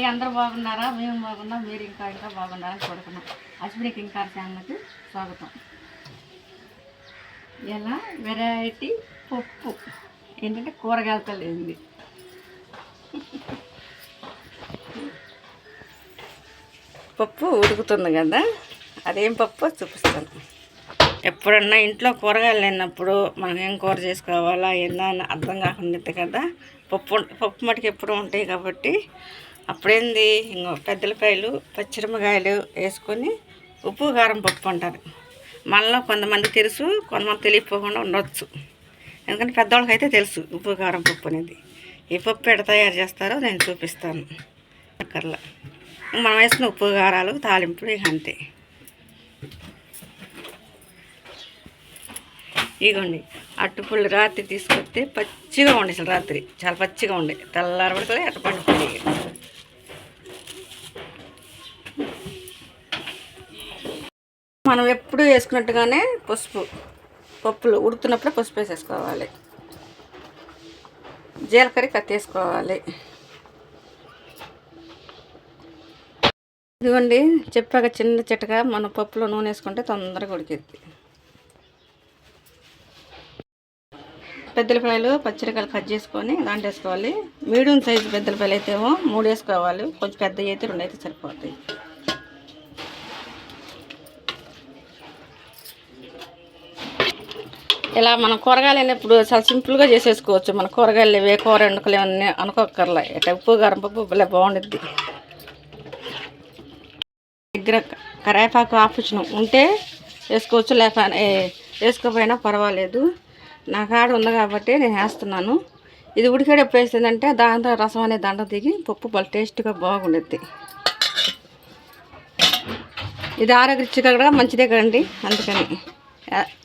అండి అందరూ బాగున్నారా? మేము బాగున్నాం. మీరు ఇంకా ఇంకా బాగున్నారని కొడుకున్నాం అశ్విని కింకార్ ఛానల్కి స్వాగతం. ఇలా వెరైటీ పప్పు. ఏంటంటే కూరగాయలతో లేనిది పప్పు ఉడుకుతుంది కదా? అదేం పప్పు? చూపిస్తాను. ఎప్పుడన్నా ఇంట్లో కూరగాయలు లేనప్పుడు మనం ఏం కూర చేసుకోవాలా? ఏందా అని అర్థం కాకుండా కదా? పప్పు పప్పు మటుకు ఎప్పుడు ఉంటాయి కాబట్టి అప్పుడేంది? ఇంకో పెద్దలకాయలు పచ్చిమిరపకాయలు వేసుకొని ఉప్పు కారం పప్పు అంటారు. మనలో కొంతమంది తెలుసు కొంతమంది తెలియకపోకుండా ఉండొచ్చు. ఎందుకంటే పెద్దవాళ్ళకి అయితే తెలుసు ఉప్పు కారం పప్పు అనేది. ఈ పప్పు ఎడ తయారు చేస్తారో నేను చూపిస్తాను. అక్కర్లా మనం వేసిన ఉప్పు కారాలు తాలింపులు ఇక అంతే. ఇగోండి. అట్టుపుల్లి రాత్రి తీసుకొస్తే పచ్చిగా ఉండే అసలు రాత్రి. చాలా పచ్చిగా ఉండే. తెల్లారి పడుతుంది అట్ట పండుతుంది మనం ఎప్పుడు వేసుకున్నట్టుగానే పసుపు పప్పులు ఉడుకుతున్నప్పుడే పసుపు వేసేసుకోవాలి. జీలకర్ర కత్తేసుకోవాలి ఇదిగోండి చెప్పాక చిన్న చిట్టగా మన పప్పులో నూనె వేసుకుంటే తొందరగా ఉడికిద్ది. పెద్దలపాయలు పచ్చిరకాయలు కట్ చేసుకొని దాంట్లో వేసుకోవాలి. మీడియం సైజు పెద్దలపాయలు అయితే ఏమో మూడు వేసుకోవాలి. కొంచెం పెద్దవి అయితే రెండు అయితే సరిపోతాయి. ఇలా మనం కూరగాయలు అయినప్పుడు చాలా సింపుల్గా చేసేసుకోవచ్చు. మన కూరగాయలు ఇవే కూర వండుకలు ఏమన్నా అనుకోకర్లే ఇట్లా ఉప్పు కారం పప్పు భలే బాగుండిద్ది. దగ్గర కరేపాకు ఆపుచ్చిన ఉంటే వేసుకోవచ్చు లేక వేసుకోకపోయినా పర్వాలేదు. నా కాడ ఉంది కాబట్టి నేను వేస్తున్నాను. ఇది ఉడికేటప్పుడు వేసిందంటే దాంతో రసం అనే దండ దిగి పప్పు బాగా టేస్ట్గా బాగుండుద్ది. ఇది ఆరోగ్యగా కూడా మంచిదే కదండి. అందుకని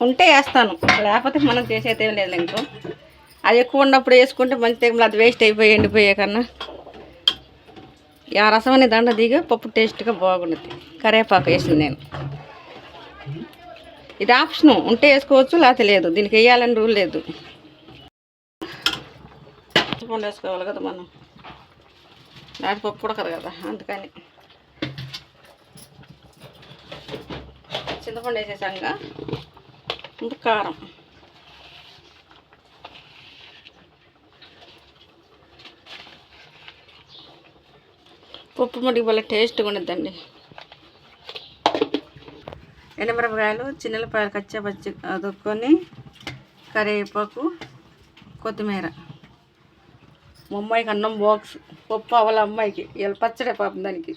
ఉంటే వేస్తాను. లేకపోతే మనం చేసేది ఏం లేదు ఇంకో అది ఎక్కువ ఉన్నప్పుడు వేసుకుంటే మంచిదే మళ్ళీ అది వేస్ట్ అయిపోయి ఎండిపోయే కన్నా. ఆ రసం అనే దండ దిగి పప్పు టేస్ట్గా బాగుండుద్ది. కరేపాకు వేసింది నేను. ఇది ఆప్షను. ఉంటే వేసుకోవచ్చు లేకపోతే లేదు. దీనికి వేయాలని రూల్ లేదు. చింతపండు వేసుకోవాలి కదా మనం. దాని పప్పు ఉడకదు కదా అందుకని. చింతపండు వేసేసాక ఇంకా కారం. పప్పు ముడి వల్ల టేస్ట్గా ఉండద్దండి. ఎండమిరపకాయలు చిన్నపాయలు కచ్చా పచ్చి అదుక్కొని కరివేపాకు కొత్తిమీర. మా అమ్మాయికి అన్నం బాక్స్ పప్పు అవ్వాలి అమ్మాయికి. ఇలా పచ్చడే పాపం దానికి.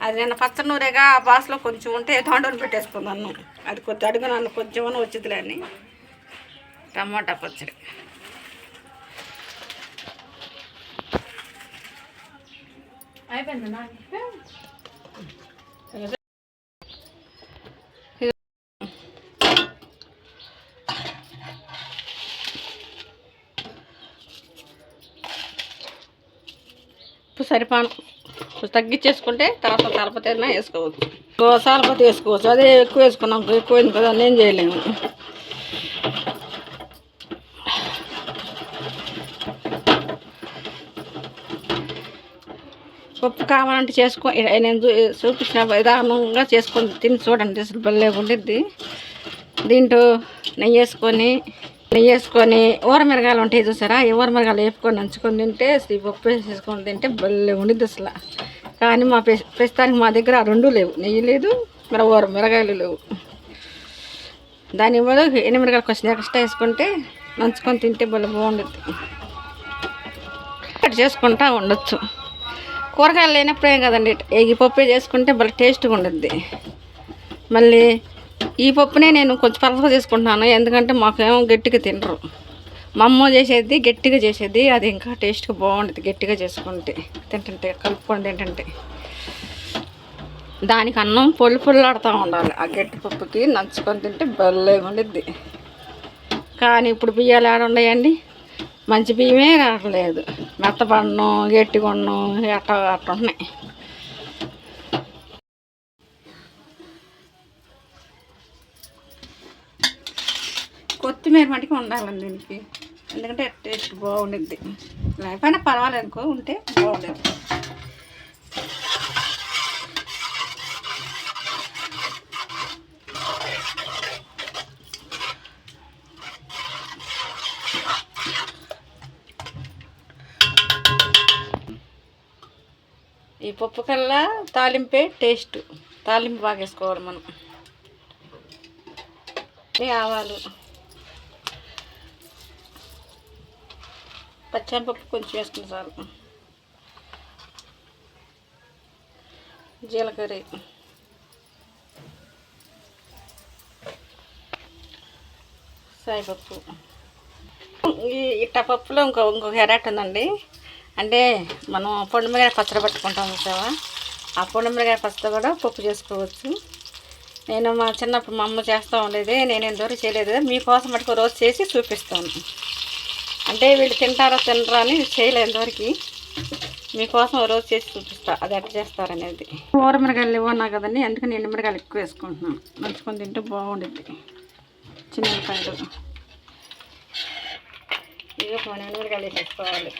అది నిన్న పచ్చ నూరేగా ఆ బాస్లో కొంచెం ఉంటే దాంట్లో పెట్టేసుకుంది అది కొద్ది అడుగు నన్ను కొంచెం వచ్చిందిలే అని టమాటా పచ్చడి. అయిపోయింది సరిపాను. తగ్గించేసుకుంటే తర్వాత తలపతి అయినా వేసుకోవచ్చు. సాలపతి వేసుకోవచ్చు. అదే ఎక్కువ వేసుకున్నాం ఎక్కువైంది కదా నేను చేయలేము. పప్పు కావాలంటే చేసుకో నేను చూ- చూపించిన విధానంగా చేసుకొని తిని చూడండి అసలు భలే ఉండిద్ది. దీంట్లో నెయ్యి వేసుకొని వేసుకొని ఊరమిరగాయలు ఉంటాయి చూసారా? ఈ ఊరమిరగాయలు వేపుకొని నంచుకొని తింటే ఈ పప్పు వేసేసుకొని తింటే భలే ఉండిద్ది అసలు. కానీ మా ప్రస్తుతానికి మా దగ్గర ఆ రెండు లేవు. నెయ్యి లేదు మరి ఊర మిరగాయలు లేవు. దాని మీద ఎనిమిరగాయలు కొంచెం ఎక్స్ట్రా వేసుకుంటే నంచుకొని తింటే భలే బాగుండుద్ది. అట్లా చేసుకుంటా ఉండొచ్చు. కూరగాయలు లేనప్పుడే కదండి ఈ పప్పు చేసుకుంటే భలే టేస్ట్గా ఉండుద్ది. మళ్ళీ ఈ పప్పునే నేను కొంచెం పలసగా చేసుకుంటున్నాను. ఎందుకంటే మాకేమో గట్టిగా తినరు. మా అమ్మ చేసేది గట్టిగా చేసేది. అది ఇంకా టేస్ట్గా బాగుంటుంది గట్టిగా చేసుకుంటే. తింటుంటే కలుపుకొని తింటుంటే. దానికి అన్నం పొల్లు పొల్లాడుతూ ఉండాలి. ఆ గట్టి పప్పుకి నంచుకొని తింటే భలేగా ఉండిద్ది. కానీ ఇప్పుడు బియ్యాలు ఆడ ఉన్నాయండి? మంచి బియ్యమే రావట్లేదు. మెత్తపడను గట్టిగొన్ను అట్ట అట్ట ఉన్నాయి. కొత్తిమీర మటుకు ఉండాలండి దీనికి. ఎందుకంటే టేస్ట్ బాగుండిద్ది. లేకపోయినా పర్వాలేదు అనుకో ఉంటే బాగుండేది. ఈ పప్పు కల్లా తాలింపే టేస్ట్. తాలింపు బాగా వేసుకోవాలి మనం. ఆవాలు. పచ్చనిపప్పు కొంచెం వేసుకుని చాలు. జీలకర్ర. సాయిపప్పు. ఈ ఇట్ట పప్పులో ఇంకో ఇంకొక హెరాట్ ఉందండి. అంటే మనం పొండుమిరకాయ పచ్చడి పట్టుకుంటాం చూసావా? ఆ పొండుమిరకాయ పచ్చడి కూడా పప్పు చేసుకోవచ్చు. నేను మా చిన్నప్పుడు మా అమ్మ చేస్తూ ఉండేది నేను దూరం చేయలేదు. మీకోసం మటుకు రోజు చేసి చూపిస్తాను. అంటే వీళ్ళు తింటారా తినరా అని చేయలేదు ఎంతవరకు మీకోసం రోజు చేసి చూపిస్తా అది ఎట్లా చేస్తారనేది. ఊర మిరగాయలు ఇవ్వన్నా కదండి అందుకని ఎండు మిరగాయలు ఎక్కువ వేసుకుంటున్నాను నంచుకొని తింటే బాగుండిద్ది. చిన్న మిరకాయలు ఇక మన ఎండు మిరగాయలు వేసుకోవాలి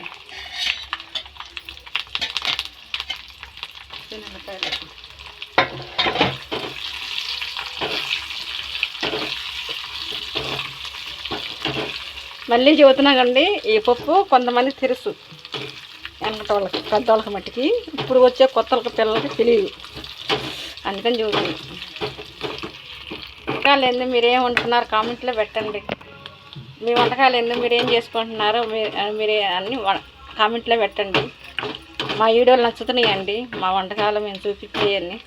చిన్న మిరకాయలు మళ్ళీ చెబుతున్నాకండి ఈ పప్పు కొంతమంది తెలుసు. వెనకటి వాళ్ళకి పెద్దవాళ్ళకి మట్టికి. ఇప్పుడు వచ్చే కొత్త వాళ్ళకి పిల్లలకి తెలియదు. అందుకని చెబుతున్నాను. వంటకాలు ఎందుకు మీరేం వండుతున్నారు? కామెంట్లో పెట్టండి. మీ వంటకాలు ఎందుకు మీరు ఏం చేసుకుంటున్నారో మీరు మీరు అన్ని వ- కామెంట్లో పెట్టండి. మా వీడియోలు నచ్చుతున్నాయండి. మా వంటకాలు మేము చూపించేయన్ని.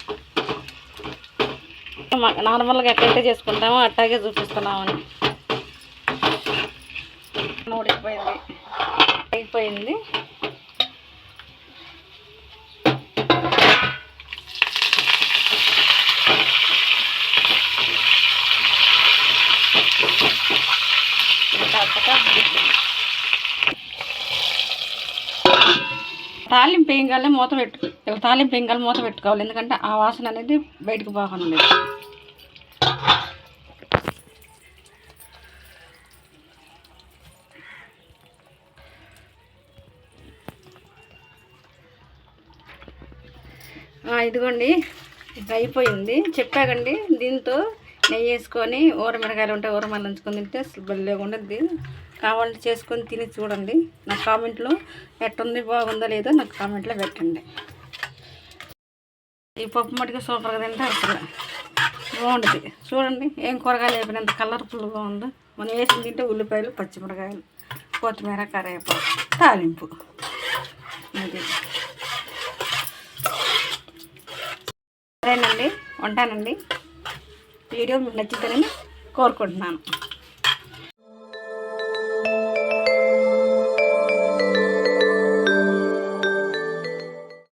మా- నార్మల్గా ఎక్కడైతే చేసుకుంటామో అట్టాగే చూపిస్తున్నామని ఉడికిపోయింది. అయిపోయింది తాలింపు వేయగానే మూత పెట్టు. తాలింపు వేయగానే మూత పెట్టుకోవాలి. ఎందుకంటే ఆ వాసన అనేది బయటకు పోకుండా ఇదిగోండి ఇది అయిపోయింది. చెప్పాకండి దీంతో నెయ్యి వేసుకొని ఊరమిరకాయలు ఉంటే ఊరమల్లి ఉంచుకొని తింటే అసలు భలే ఉండద్ది. కావాలంటే చేసుకొని తిని చూడండి. నా కామెంట్లో ఎట్టుంది బాగుందో లేదో నాకు కామెంట్లో పెట్టండి. ఈ పప్పు మటుకు సూపర్గా తింటే అసలు బాగుంటుంది చూడండి ఏం కూరగాయలు అయిపోయినంత కలర్ఫుల్గా ఉందో. మనం వేసి తింటే ఉల్లిపాయలు పచ్చిమిరకాయలు కొత్తిమీర కరివేపాకు తాలింపు. అది. సరేనండి ఉంటానండి. వీడియో మీకు నచ్చిందని కోరుకుంటున్నాను.